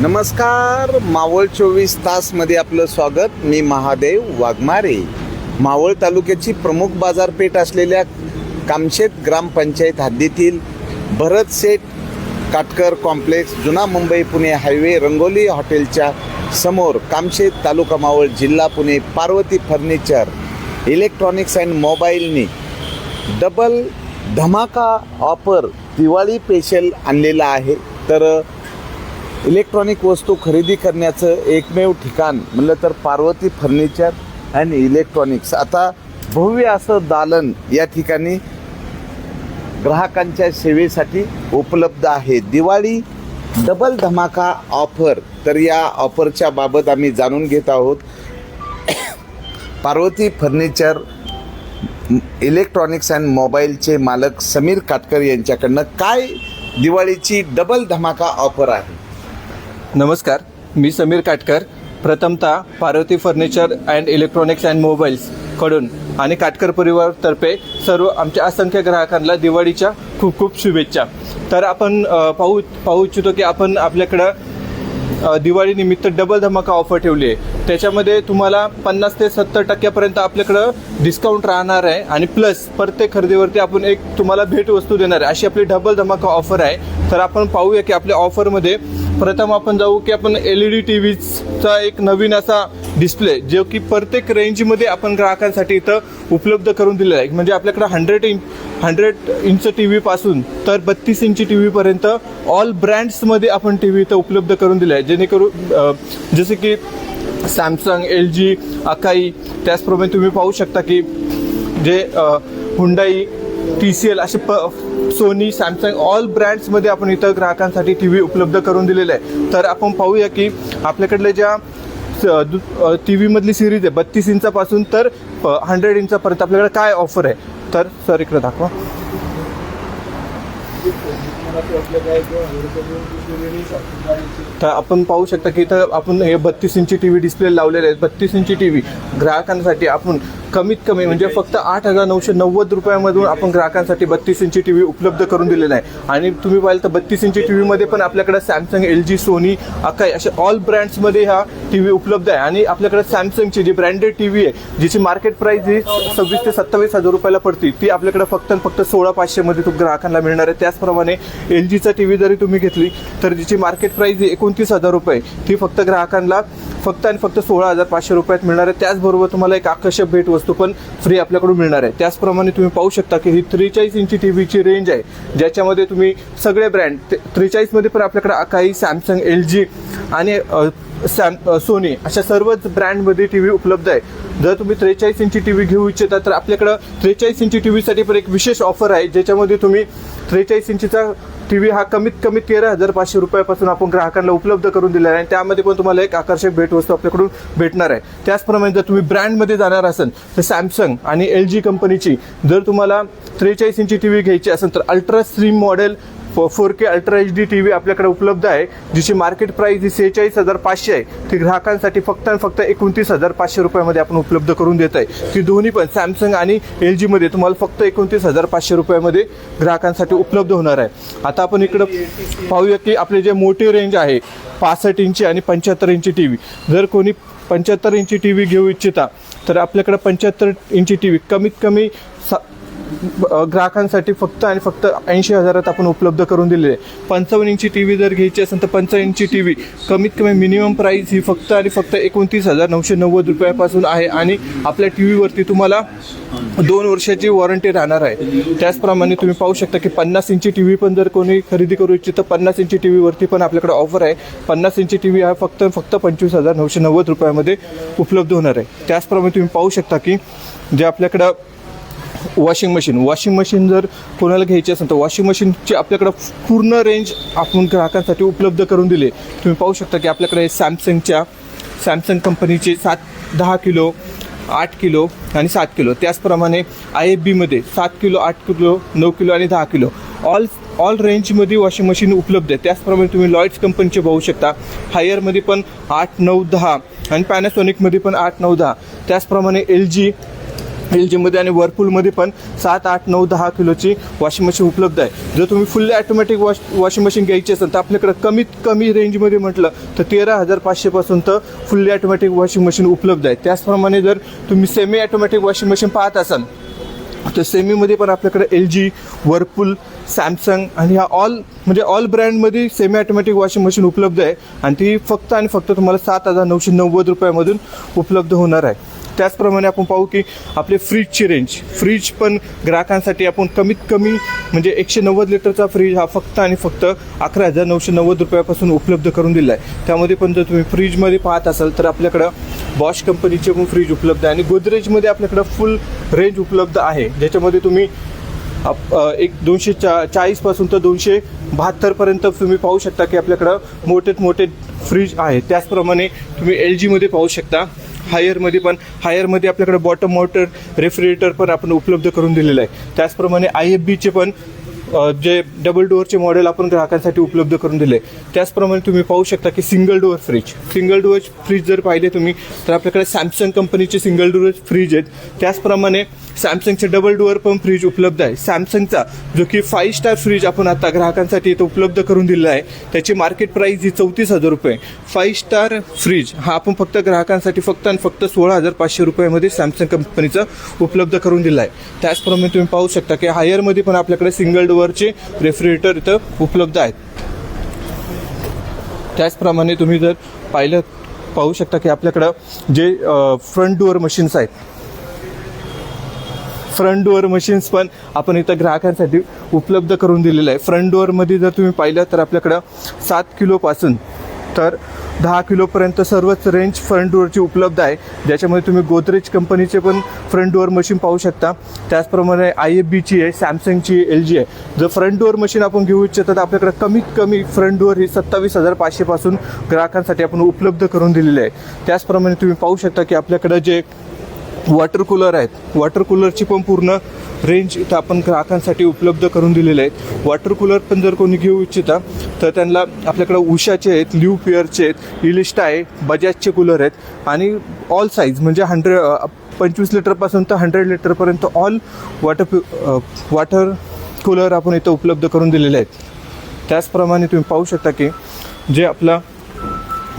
नमस्कार मावळ चोवीस तासमध्ये आपलं स्वागत. मी महादेव वाघमारे. मावळ तालुक्याची प्रमुख बाजारपेठ असलेल्या कामशेत ग्रामपंचायत हद्दीतील भरत सेठ काटकर कॉम्प्लेक्स जुना मुंबई पुणे हायवे रंगोली हॉटेलच्या समोर कामशेत तालुका मावळ जिल्हा Pune Parvati furniture electronics and मोबाईलनी double धमाका ऑफर दिवाळी स्पेशल आणलेला आहे. तर इलेक्ट्रॉनिक वस्तू खरेदी करण्याचं एकमेव ठिकाण म्हणलं तर पार्वती फर्निचर अँड इलेक्ट्रॉनिक्स. आता भव्य असं दालन या ठिकाणी ग्राहकांच्या सेवेसाठी उपलब्ध आहे. दिवाळी डबल धमाका ऑफर तर या ऑफरच्या बाबत आम्ही जाणून घेत आहोत. पार्वती फर्निचर इलेक्ट्रॉनिक्स अँड मोबाईलचे मालक समीर काटकर यांच्याकडनं काय दिवाळीची डबल धमाका ऑफर आहे? नमस्कार मी समीर काटकर. प्रथमतः Parvati furniture and electronics and मोबाईल्सकडून आणि काटकर परिवारतर्फे सर्व आमच्या असंख्य ग्राहकांना दिवाळीच्या खूप खूप शुभेच्छा. तर आपण पाहू पाहू इच्छितो की आपण आपल्याकडं दिवाळीनिमित्त डबल धमाका ऑफर ठेवली आहे. त्याच्यामध्ये तुम्हाला पन्नास ते सत्तर टक्क्यापर्यंत आपल्याकडं डिस्काउंट राहणार आहे आणि प्लस प्रत्येक खरेदीवरती आपण एक तुम्हाला भेटवस्तू देणार आहे. अशी आपली डबल धमाका ऑफर आहे. तर आपण पाहूया की आपल्या ऑफरमध्ये प्रथम आपण जाऊ की आपण एल ई डी टी व्हीचा एक नवीन असा डिस्प्ले जो की प्रत्येक रेंजमध्ये आपण ग्राहकांसाठी इथं उपलब्ध करून दिलेला आहे. म्हणजे आपल्याकडे hundred inch hundred inch T व्हीपासून तर बत्तीस इंची टी व्हीपर्यंत ऑल ब्रँड्समध्ये आपण टी व्ही इथं उपलब्ध करून दिले आहे. जेणेकरून जसे की सॅमसंग एल जी अकाई त्याचप्रमाणे तुम्ही पाहू शकता की जे हुंडाई टी सी एल असे प सोनी सॅमसंग ऑल ब्रँड्समध्ये आपण इथं ग्राहकांसाठी टी व्ही उपलब्ध करून दिलेलं आहे. तर आपण पाहूया की आपल्याकडल्या ज्या टी व्हीमधली सिरीज आहे बत्तीस इंचापासून तर हंड्रेड इंचापर्यंत आपल्याकडे काय ऑफर आहे? तर सर इकडे दाखवा. तर आपण पाहू शकता की इथं आपण हे बत्तीस इंची टी व्ही डिस्प्ले लावलेले आहेत. बत्तीस इंची टी व्ही ग्राहकांसाठी आपण कमीत कमी म्हणजे फक्त आठ हजार नऊशे नव्वद रुपयामधून आपण ग्राहकांसाठी बत्तीस इंची टी व्ही उपलब्ध करून दिलेला आहे. आणि तुम्ही पाहिलं तर बत्तीस इंची टी व्हीमध्ये पण आपल्याकडे Samsung L G Sony Akai असे ऑल ब्रँड्समध्ये हा टी व्ही उपलब्ध आहे. आणि आपल्याकडे सॅमसंगची जी ब्रँडेड टी व्ही आहे जिची मार्केट प्राइस ही सव्वीस ते सत्तावीस हजार रुपयाला पडते ती आपल्याकडे फक्त फक्त सोळा पाचशेमध्ये तो ग्राहकांना मिळणार आहे. त्याचप्रमाणे एल जीचा टी व्ही जरी तुम्ही घेतली तर जिची मार्केट प्राइस ही एकोणतीस हजार रुपये ती फक्त ग्राहकांना फक्त आणि फक्त सोळा हजार पाचशे रुपयात मिळणार आहे. त्याचबरोबर तुम्हाला एक आकर्षक भेटवस्तू पण फ्री आपल्याकडून मिळणार आहे. त्याचप्रमाणे तुम्ही पाहू शकता की ही त्रेचाळीस इंची टी व्हीची रेंज आहे ज्याच्यामध्ये तुम्ही सगळे ब्रँड त्रेचाळीसमध्ये पण आपल्याकडे अकाई सॅमसंग एल जी आणि सॅम सोनी अशा सर्वच ब्रँडमध्ये टी व्ही उपलब्ध आहे. जर तुम्ही त्रेचाळीस इंची टी व्ही घेऊ इच्छिता तर आपल्याकडं त्रेचाळीस इंची टी व्हीसाठी पण एक विशेष ऑफर आहे ज्याच्यामध्ये तुम्ही त्रेचाळीस इंचीचा टी व्ही हा कमीत कमी तेरा हजार पाचशे रुपयापासून आपण ग्राहकांना उपलब्ध करून दिलेला आहे. आणि त्यामध्ये पण तुम्हाला एक आकर्षक भेटवस्तू आपल्याकडून भेटणार आहे. त्याचप्रमाणे जर तुम्ही ब्रँडमध्ये जाणार असाल तर सॅमसंग आणि एल जी कंपनीची जर तुम्हाला त्रेचाळीस इंची टी व्ही घ्यायची असेल तर ultra stream model four K ultra H D T V आपल्याकडे उपलब्ध आहे जिची मार्केट प्राइस ही सेहेचाळीस हजार पाचशे आहे. ती ग्राहकांसाठी फक्त आणि फक्त एकोणतीस हजार पाचशे रुपयामध्ये आपण उपलब्ध करून देत आहे. ती दोन्ही पण सॅमसंग आणि एल जीमध्ये तुम्हाला फक्त एकोणतीस हजार पाचशे रुपयामध्ये ग्राहकांसाठी उपलब्ध होणार आहे. आता आपण इकडं पाहूया की आपले जे मोठी रेंज आहे पासष्ट इंची आणि पंच्याहत्तर इंची टी व्ही जर कोणी पंच्याहत्तर इंची टी व्ही घेऊ इच्छिता तर आपल्याकडे पंच्याहत्तर इंची टी व्ही कमीत कमी सा ग्राहकांसाठी फक्त आणि फक्त ऐंशी हजारात आपण उपलब्ध करून दिलेले. आहे पंचावन्न इंची टी व्ही जर घ्यायची असेल तर पंचावन्न इंची टी व्ही कमीत कमी मिनिमम प्राईस ही फक्त आणि फक्त एकोणतीस हजार नऊशे नव्वद रुपयापासून आहे आणि आपल्या टी व्हीवरती तुम्हाला दोन वर्षाची वॉरंटी राहणार आहे. त्याचप्रमाणे तुम्ही पाहू शकता की पन्नास इंची टी व्ही पण जर कोणी खरेदी करू इच्छित तर पन्नास इंची टी व्हीवरती पण आपल्याकडे ऑफर आहे. पन्नास इंची टी व्ही हा फक्त फक्त पंचवीस हजार नऊशे नव्वद रुपयामध्ये उपलब्ध होणार आहे. त्याचप्रमाणे तुम्ही पाहू शकता की जे आपल्याकडं वॉशिंग मशीन. वॉशिंग मशीन जर कोणाला घ्यायची असेल तर वॉशिंग मशीनची आपल्याकडं पूर्ण रेंज आपण ग्राहकांसाठी उपलब्ध करून दिली. तुम्ही पाहू शकता की आपल्याकडे सॅमसंगच्या सॅमसंग कंपनीचे सात दहा किलो आठ किलो आणि सात किलो. त्याचप्रमाणे आय एफ बीमध्ये सात किलो आठ किलो नऊ किलो आणि दहा किलो. ऑल ऑल रेंजमध्ये वॉशिंग मशीन उपलब्ध आहे. त्याचप्रमाणे तुम्ही लॉईड्स कंपनीचे पाहू शकता. हायरमध्ये पण आठ नऊ दहा आणि पॅनासॉनिकमध्ये पण आठ नऊ दहा. त्याचप्रमाणे एल जी एल जीमध्ये आणि वर्लपूलमध्ये पण सात आठ नऊ दहा किलोची वॉशिंग मशीन उपलब्ध आहे. जर तुम्ही fully automatic wash washing machine घ्यायची असेल तर आपल्याकडे कमीत कमी रेंजमध्ये म्हटलं तर तेरा हजार पाचशेपासून तर फुल्ली ॲटोमॅटिक वॉशिंग मशीन उपलब्ध आहे. त्याचप्रमाणे जर तुम्ही सेमी ॲटोमॅटिक वॉशिंग मशीन पाहत असाल तर सेमीमध्ये पण आपल्याकडे एल जी वरपूल सॅमसंग आणि ह्या ऑल म्हणजे ऑल ब्रँडमध्ये सेमी ॲटोमॅटिक वॉशिंग मशीन उपलब्ध आहे. आणि ती फक्त आणि फक्त तुम्हाला सात हजार नऊशे नव्वद रुपयामधून उपलब्ध होणार आहे. त्याचप्रमाणे आपण पाहू की आपले फ्रीजची रेंज फ्रीज पण ग्राहकांसाठी आपण कमीत कमी म्हणजे एकशे नव्वद लिटरचा फ्रीज हा फक्त आणि फक्त अकरा हजार नऊशे नव्वद रुपयापासून उपलब्ध करून दिला आहे त्यामध्ये पण जर तुम्ही फ्रीजमध्ये पाहत असाल तर आपल्याकडं बॉश कंपनीचे पण फ्रीज उपलब्ध आहे. आणि गोदरेजमध्ये आपल्याकडं फुल रेंज उपलब्ध आहे. ज्याच्यामध्ये तुम्ही आप- एक दोनशे चा चाळीसपासून तर दोनशे बहात्तरपर्यंत तुम्ही पाहू शकता की आपल्याकडं मोठे मोठे फ्रीज आहे त्याचप्रमाणे तुम्ही एल जीमध्ये पाहू शकता. हायरमध्ये पण हायरमध्ये आपल्याकडे बॉटम मोटर रेफ्रिजरेटर पण आपण उपलब्ध करून दिलेलं आहे. त्याचप्रमाणे आय एफ बीचे पण जे डबल डोअरचे मॉडेल आपण ग्राहकांसाठी उपलब्ध करून दिले त्याचप्रमाणे तुम्ही पाहू शकता की single door fridge single door fridge जर पाहिले तुम्ही तर आपल्याकडे सॅमसंग कंपनीचे सिंगल डोअर फ्रीज आहेत. त्याचप्रमाणे सॅमसंगचे डबल डोअर पण फ्रीज उपलब्ध आहे. सॅमसंगचा जो की फाईव्ह स्टार फ्रीज आपण आता ग्राहकांसाठी इथं उपलब्ध करून दिलेला आहे त्याची मार्केट प्राईस ही चौतीस हजार रुपये. फाईव्ह स्टार फ्रीज हा आपण फक्त ग्राहकांसाठी फक्त आणि फक्त सोळा हजार पाचशे रुपयामध्ये सॅमसंग कंपनीचा उपलब्ध करून दिला आहे. त्याचप्रमाणे तुम्ही पाहू शकता की हायरमध्ये पण आपल्याकडे सिंगल डोअरचे रेफ्रिजरेटर इथं उपलब्ध आहेत. त्याचप्रमाणे तुम्ही जर पाहिलं पाहू शकता की आपल्याकडं जे फ्रंट डोअर मशीन्स आहेत फ्रंट डोअर मशीन्स पण आपण इथं ग्राहकांसाठी उपलब्ध करून दिलेलं आहे. फ्रंट डोअरमध्ये जर तुम्ही पाहिलं तर आपल्याकडं सात किलोपासून तर दहा किलोपर्यंत सर्वच रेंज फ्रंट डोअरची उपलब्ध आहे. ज्याच्यामध्ये तुम्ही गोदरेज कंपनीचे पण फ्रंट डोअर मशीन पाहू शकता. त्याचप्रमाणे आय एफ बीची आहे सॅमसंगची एल जी आहे. जर फ्रंट डोअर मशीन आपण घेऊ इच्छितो तर आपल्याकडे कमीत कमी फ्रंट डोअर ही सत्तावीस हजार पाचशेपासून ग्राहकांसाठी आपण उपलब्ध करून दिलेली आहे. त्याचप्रमाणे तुम्ही पाहू शकता की आपल्याकडं जे वॉटर कूलर आहेत. वॉटर कूलरची पण पूर्ण रेंज इथं आपण ग्राहकांसाठी उपलब्ध करून दिलेले आहेत. वॉटर कूलर पण जर कोणी घेऊ इच्छिता तर त्यांना आपल्याकडे उषाचे आहेत ल्यू पिअरचे आहेत इलिस्टा आहे बजाजचे कूलर आहेत आणि ऑल साईज म्हणजे हंड्रेड पंचवीस लिटरपासून तर hundred लिटरपर्यंत all water pure water cooler आपण इथं उपलब्ध करून दिलेले आहेत. त्याचप्रमाणे तुम्ही पाहू शकता की जे आपला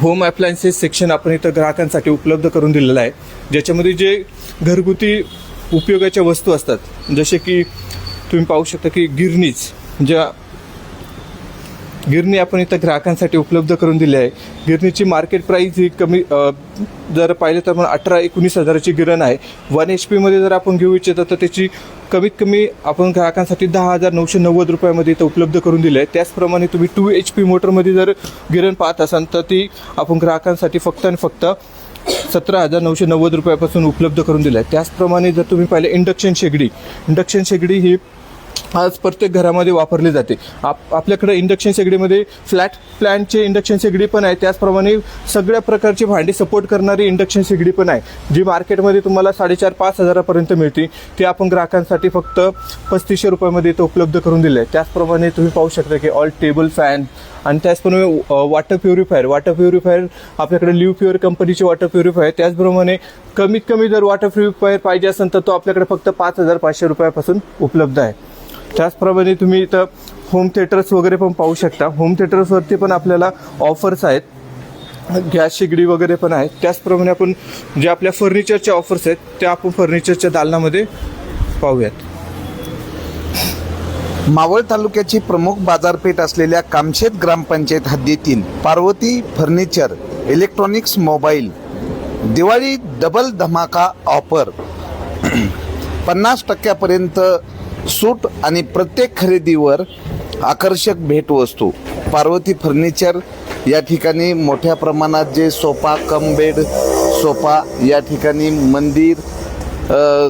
होम अप्लायन्सेस सेक्शन आपण इथं ग्राहकांसाठी उपलब्ध करून दिलेलं आहे. ज्याच्यामध्ये जे घरगुती उपयोगाच्या वस्तू असतात जसे की तुम्ही पाहू शकता की गिरणीच ज्या गिरणी आपण इथं ग्राहकांसाठी उपलब्ध करून दिली आहे. गिरणीची मार्केट प्राईज ही कमी जर पाहिलं तर आपण अठरा एकोणीस हजाराची गिरण आहे. वन एच पीमध्ये जर आपण घेऊ इच्छितो तर त्याची कमीत कमी आपण ग्राहकांसाठी दहा हजार नऊशे नव्वद रुपयामध्ये इथं उपलब्ध करून दिली आहे. त्याचप्रमाणे तुम्ही टू एच पी मोटरमध्ये जर गिरण पाहत असाल तर ती आपण ग्राहकांसाठी फक्त आणि फक्त सतरा हजार नऊशे नव्वद रुपयापासून उपलब्ध करून दिलं आहे त्याचप्रमाणे जर तुम्ही पाहिलं इंडक्शन शेगडी इंडक्शन शेगडी ही आज प्रत्येक घरामध्ये वापरली जाते. आप आपल्याकडे इंडक्शन शेगडीमध्ये फ्लॅट प्लॅनचे इंडक्शन शेगडी पण आहे. त्याचप्रमाणे सगळ्या प्रकारची भांडी सपोर्ट करणारी इंडक्शन शेगडी पण आहे. जी मार्केटमध्ये तुम्हाला साडेचार पाच हजारापर्यंत मिळते. ते आपण ग्राहकांसाठी फक्त पस्तीसशे रुपयामध्ये इथं उपलब्ध करून दिले आहे. त्याचप्रमाणे तुम्ही पाहू शकता की ऑल टेबल फॅन आणि त्याचप्रमाणे वॉटर प्युरिफायर वॉटर प्युरिफायर आपल्याकडे लिव्ह प्युअर कंपनीचे वॉटर प्युरिफायर त्याचप्रमाणे कमीत कमी जर वॉटर प्युरिफायर पाहिजे असेल तर तो आपल्याकडे फक्त पाच हजार पाचशे रुपयापासून उपलब्ध आहे. त्याचप्रमाणे तुम्ही इथं होम थिएटर्स वगैरे पण पाहू शकता. होम थिएटर्सवरती पण आपल्याला ऑफर्स आहेत. गॅस शेगडी वगैरे पण आहेत. त्याचप्रमाणे आपण जे आपल्या फर्निचरच्या ऑफर्स आहेत त्या आपण फर्निचरच्या दालनामध्ये पाहूयात. मावळ तालुक्याची प्रमुख बाजारपेठ असलेल्या कामशेत ग्रामपंचायत हद्दीतील Parvati furniture electronics mobile Diwali double धमाका ऑफर पन्नास टक्क्यापर्यंत सूट आणि प्रत्येक खरेदीवर आकर्षक भेटवस्तू पार्वती फर्निचर या ठिकाणी मोठ्या प्रमाणात जे सोफा कम बेड सोफा या ठिकाणी मंदिर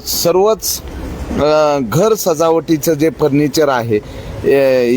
सर्वच घर सजावटीचं जे फर्निचर आहे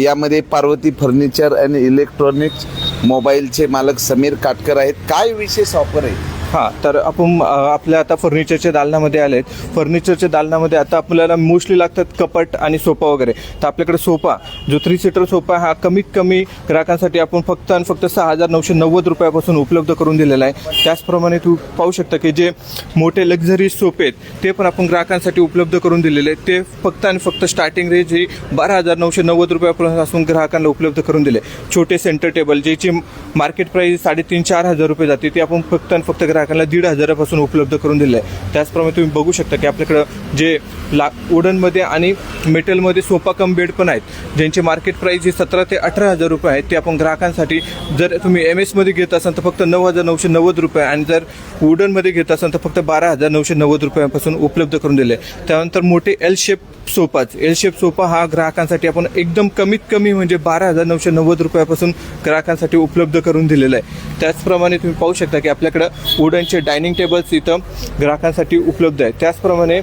यामध्ये पार्वती फर्निचर आणि इलेक्ट्रॉनिक्स मोबाईलचे मालक समीर काटकर आहेत. काय विशेष ऑफर आहे? हां तर आपण आपल्या आता फर्निचरच्या दालनामध्ये आले आहेत फर्निचरच्या दालनामध्ये आता आपल्याला मोस्टली लागतात कपाट आणि सोफा वगैरे. तर आपल्याकडे सोफा जो थ्री सीटर सोफा हा कमीत कमी ग्राहकांसाठी आपण फक्त आणि फक्त सहा हजार नऊशे नव्वद रुपयापासून उपलब्ध करून दिलेला आहे. त्याचप्रमाणे तू पाहू शकता की जे मोठे लक्झरी सोपे आहेत ते पण आपण ग्राहकांसाठी उपलब्ध करून दिलेले आहेत. ते फक्त आणि फक्त स्टार्टिंग रेंज ही बारा हजार नऊशे नव्वद रुपयापासून ग्राहकांना उपलब्ध करून दिले. छोटे सेंटर टेबल ज्याची मार्केट प्राईस साडेतीन चार हजार रुपये जाते ते आपण फक्त आणि फक्त ग्राहक ग्राहकांना दीड हजारापासून उपलब्ध करून दिलं आहे त्याचप्रमाणे तुम्ही बघू शकता की आपल्याकडं जे ला वुडनमध्ये आणि मेटलमध्ये सोफा कम बेड पण आहेत. ज्यांची मार्केट प्राईस हे सतरा ते अठरा हजार रुपये आहेत ते आपण ग्राहकांसाठी जर तुम्ही एम एसमध्ये घेत असाल तर फक्त नऊ हजार नऊशे नव्वद रुपये आणि जर वुडनमध्ये घेत असाल तर फक्त बारा हजार नऊशे नव्वद रुपयापासून उपलब्ध करून दिले त्यानंतर मोठे एल शेप सोपाच. एल शेप सोफा हा ग्राहकांसाठी आपण एकदम कमीत कमी म्हणजे बारा हजार नऊशे नव्वद रुपयापासून ग्राहकांसाठी उपलब्ध करून दिलेला आहे. त्याचप्रमाणे तुम्ही पाहू शकता की आपल्याकडं वुडनचे डायनिंग टेबल्स इथं ग्राहकांसाठी उपलब्ध आहेत. त्याचप्रमाणे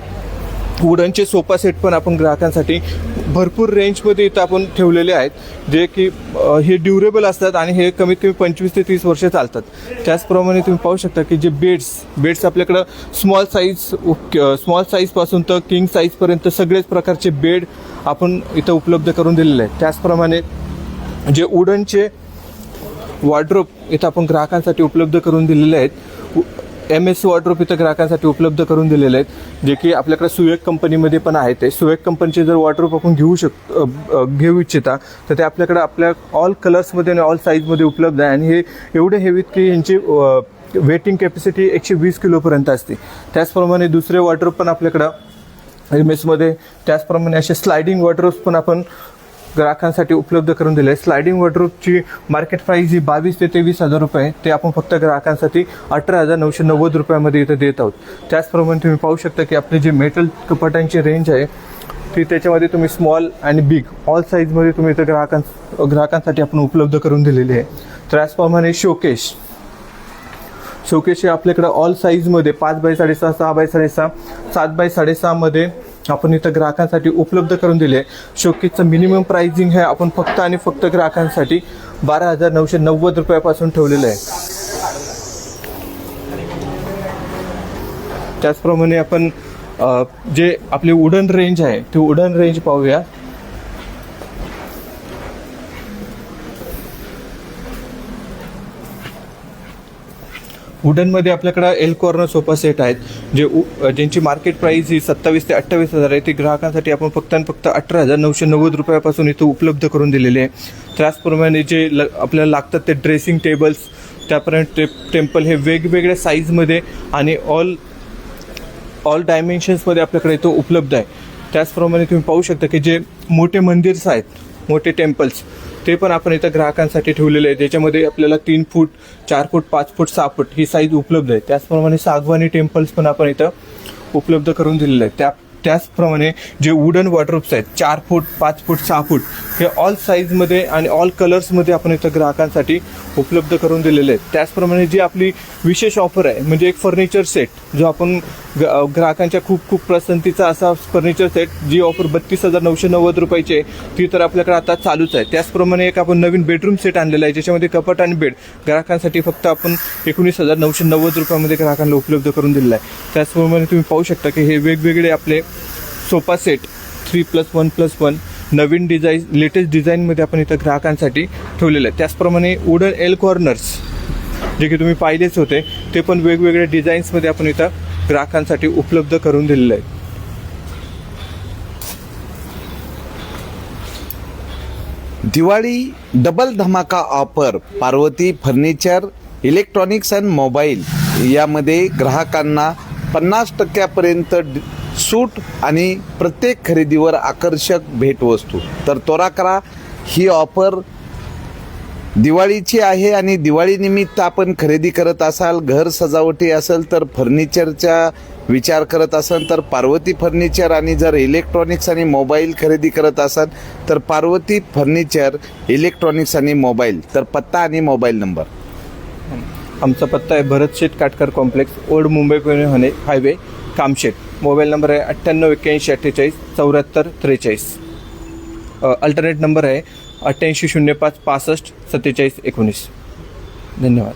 वुडनचे सोफा सेट पण आपण ग्राहकांसाठी भरपूर रेंजमध्ये इथं आपण ठेवलेले आहेत जे की हे ड्युरेबल असतात आणि हे कमीत कमी पंचवीस ते तीस वर्ष चालतात. त्याचप्रमाणे तुम्ही पाहू शकता की जे बेड्स बेड्स आपल्याकडं स्मॉल साईज स्मॉल साईजपासून तर किंग साईजपर्यंत सगळेच प्रकारचे बेड आपण इथं उपलब्ध करून दिलेले आहेत. त्याचप्रमाणे जे वुडनचे वॉर्ड्रोप इथं आपण ग्राहकांसाठी उपलब्ध करून दिलेले आहेत. एम एस वॉर्ड्रोप इथं ग्राहकांसाठी उपलब्ध करून दिलेले आहेत जे की आपल्याकडे सुवेक कंपनीमध्ये पण आहेत ते. सुवेक कंपनीचे जर वॉर्ड्रोप आपण घेऊ शक घेऊ इच्छिता तर ते आपल्याकडे आपल्या ऑल कलर्समध्ये आणि ऑल साईजमध्ये उपलब्ध आहे. आणि हे एवढे हेवीत की यांची वेटिंग कॅपॅसिटी एकशे वीस किलोपर्यंत असते. त्याचप्रमाणे दुसरे वॉर्ड्रोप पण आपल्याकडं एम एसमध्ये त्याचप्रमाणे असे स्लायडिंग वॉटर्स पण आपण ग्राहकांसाठी उपलब्ध करून दिले. स्लायडिंग वॉर्ड्रोपची मार्केट प्राईस ही बावीस ते तेवीस हजार रुपये ते आपण फक्त ग्राहकांसाठी अठरा हजार नऊशे नव्वद रुपयामध्ये इथं देत आहोत. त्याचप्रमाणे तुम्ही पाहू शकता की आपली जे मेटल कपाटांची रेंज आहे ती त्याच्यामध्ये तुम्ही स्मॉल आणि बिग ऑल साईजमध्ये तुम्ही इथं ग्राहकां ग्राहकांसाठी आपण उपलब्ध करून दिलेली आहे. त्याचप्रमाणे शोकेश शोकेश हे आपल्याकडं ऑल साईजमध्ये पाच बाय साडेसहा सहा बाय साडेसहा सात बाय साडेसहामध्ये आपण इथं ग्राहकांसाठी उपलब्ध करून दिले. शोकेसचं मिनिमम प्राइसिंग हे आपण फक्त आणि फक्त ग्राहकांसाठी बारा हजार नऊशे नव्वद रुपयापासून ठेवलेलं आहे. त्याचप्रमाणे आपण जे आपली वुडन रेंज आहे ती वुडन रेंज पाहूया. वुडनमध्ये आपल्याकडं एल कॉर्नर सोफा सेट आहेत जे उ- ज्यांची मार्केट प्राईस ही सत्तावीस ते अठ्ठावीस हजार आहे. ती ग्राहकांसाठी आपण फक्त आणि फक्त अठरा हजार नऊशे नव्वद रुपयापासून इथं उपलब्ध करून दिलेले आहे. त्याचप्रमाणे जे ल आपल्याला लागतात ते ड्रेसिंग टेबल्स त्यापर्यंत टे टेम्पल हे वेगवेगळ्या साईजमध्ये आणि ऑल ऑल डायमेन्शन्समध्ये आपल्याकडे इथं उपलब्ध आहे. त्याचप्रमाणे तुम्ही पाहू शकता की जे मोठे मंदिर्स आहेत मोठे टेम्पल्स ते पण आपण इथं ग्राहकांसाठी ठेवलेले आहे ज्याच्यामध्ये आपल्याला तीन फूट चार फूट पाच फूट सहा फूट ही साईज उपलब्ध आहे. त्याचप्रमाणे सागवानी टेम्पल्स पण आपण इथं उपलब्ध करून दिलेले आहे त्या त्याचप्रमाणे जे वुडन वॉटरप्स आहेत चार फूट पाच फूट सहा फूट हे ऑल साईजमध्ये आणि ऑल कलर्समध्ये आपण इथं ग्राहकांसाठी उपलब्ध करून दिलेले आहेत. त्याचप्रमाणे जी आपली विशेष ऑफर आहे म्हणजे एक फर्निचर सेट जो आपण ग- ग्राहकांच्या खूप खूप पसंतीचा असा फर्निचर सेट जी ऑफर बत्तीस हजार नऊशे नव्वद रुपयाची आहे ती तर आपल्याकडे आता चालूच आहे. त्याचप्रमाणे एक आपण नवीन बेडरूम सेट आणलेला आहे ज्याच्यामध्ये कपाट आणि बेड ग्राहकांसाठी फक्त आपण एकोणीस हजार नऊशे नव्वद रुपयामध्ये ग्राहकांना उपलब्ध करून दिलेला आहे. त्याचप्रमाणे तुम्ही पाहू शकता की हे वेगवेगळे आपले sofa set three plus one plus one नवीन डिझाईन लेटेस्ट डिझाईनमध्ये आपण इथं ग्राहकांसाठी ठेवलेलं आहे. त्याचप्रमाणे वुडन एल कॉर्नर्स जे की तुम्ही पाहिलेच होते ते पण वेगवेगळ्या डिझाईन्समध्ये आपण इथं ग्राहकांसाठी उपलब्ध करून दिलेलं आहे. दिवाळी डबल धमाका offer Parvati furniture electronics and mobile यामध्ये ग्राहकांना पन्नास टक्क्यापर्यंत सूट आणि प्रत्येक खरेदीवर आकर्षक भेटवस्तू. तर त्वरा करा ही ऑफर दिवाळीची आहे आणि दिवाळीनिमित्त आपण खरेदी करत असाल घर सजावटी असेल तर फर्निचरचा विचार करत असाल तर पार्वती फर्निचर आणि जर इलेक्ट्रॉनिक्स आणि मोबाईल खरेदी करत असाल तर पार्वती फर्निचर इलेक्ट्रॉनिक्स आणि मोबाईल तर पत्ता आणि मोबाईल नंबर आमचा पत्ता आहे Bharat Sheth Katkar complex old Mumbai Pune highway highway Kamshet mobile number आहे अठ्ठ्याण्णव एक्क्याऐंशी अठ्ठेचाळीस चौऱ्याहत्तर त्रेचाळीस. अल्टरनेट नंबर आहे अठ्ठ्याऐंशी शून्य पाच पासष्ट सत्तेचाळीस एकोणीस. धन्यवाद.